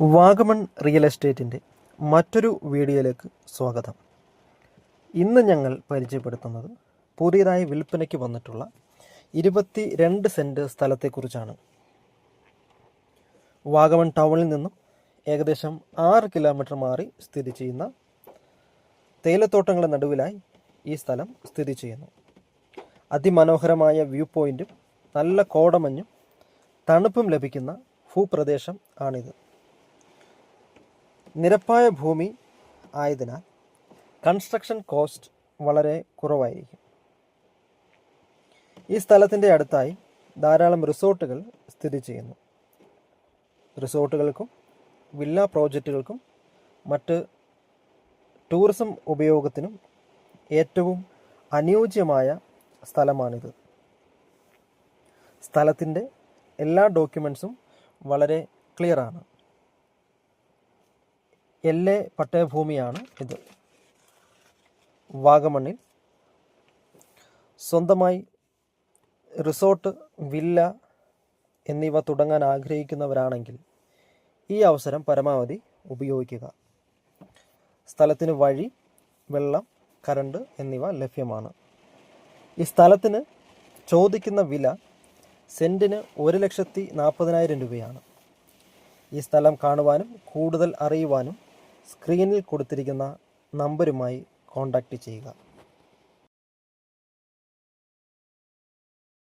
Vagamon real എസ്റ്റേറ്റിന്റെ മറ്റൊരു വീഡിയോയിലേക്ക് സ്വാഗതം. ഇന്ന് ഞങ്ങൾ പരിചയപ്പെടുത്തുന്നത് പുതിയതായി വിൽപ്പനയ്ക്ക് വന്നിട്ടുള്ള ഇരുപത്തി രണ്ട് സെന്റ് സ്ഥലത്തെക്കുറിച്ചാണ്. വാഗമൺ ടൗണിൽ നിന്നും ഏകദേശം ആറ് കിലോമീറ്റർ മാറി സ്ഥിതി ചെയ്യുന്ന തേയിലത്തോട്ടങ്ങളുടെ നടുവിലായി ഈ സ്ഥലം സ്ഥിതി ചെയ്യുന്നു. അതിമനോഹരമായ വ്യൂ പോയിന്റും നല്ല കോടമഞ്ഞും തണുപ്പും ലഭിക്കുന്ന ഭൂപ്രദേശം ആണിത്. നിരപ്പായ ഭൂമി ആയതിനാൽ കൺസ്ട്രക്ഷൻ കോസ്റ്റ് വളരെ കുറവായിരിക്കും. ഈ സ്ഥലത്തിന്റെ അടുത്തായി ധാരാളം റിസോർട്ടുകൾ സ്ഥിതി ചെയ്യുന്നു. റിസോർട്ടുകൾക്കും വില്ല പ്രോജക്റ്റുകൾക്കും മറ്റ് ടൂറിസം ഉപയോഗത്തിനും ഏറ്റവും അനുയോജ്യമായ സ്ഥലമാണിത്. സ്ഥലത്തിന്റെ എല്ലാ ഡോക്യുമെൻസും വളരെ ക്ലിയറാണ്. എൽ എ പട്ടയഭൂമിയാണ് ഇത്. വാഗമണ്ണിൽ സ്വന്തമായി റിസോർട്ട് വില്ല എന്നിവ തുടങ്ങാൻ ആഗ്രഹിക്കുന്നവരാണെങ്കിൽ ഈ അവസരം പരമാവധി ഉപയോഗിക്കുക. സ്ഥലത്തിന് വഴി വെള്ളം കറണ്ട് എന്നിവ ലഭ്യമാണ്. ഈ സ്ഥലത്തിന് ചോദിക്കുന്ന വില സെന്റിന് ഒരു ലക്ഷത്തി നാൽപ്പതിനായിരം രൂപയാണ്. ഈ സ്ഥലം കാണുവാനും കൂടുതൽ അറിയുവാനും സ്ക്രീനിൽ കൊടുത്തിരിക്കുന്ന നമ്പരുമായി കോൺടാക്റ്റ് ചെയ്യുക.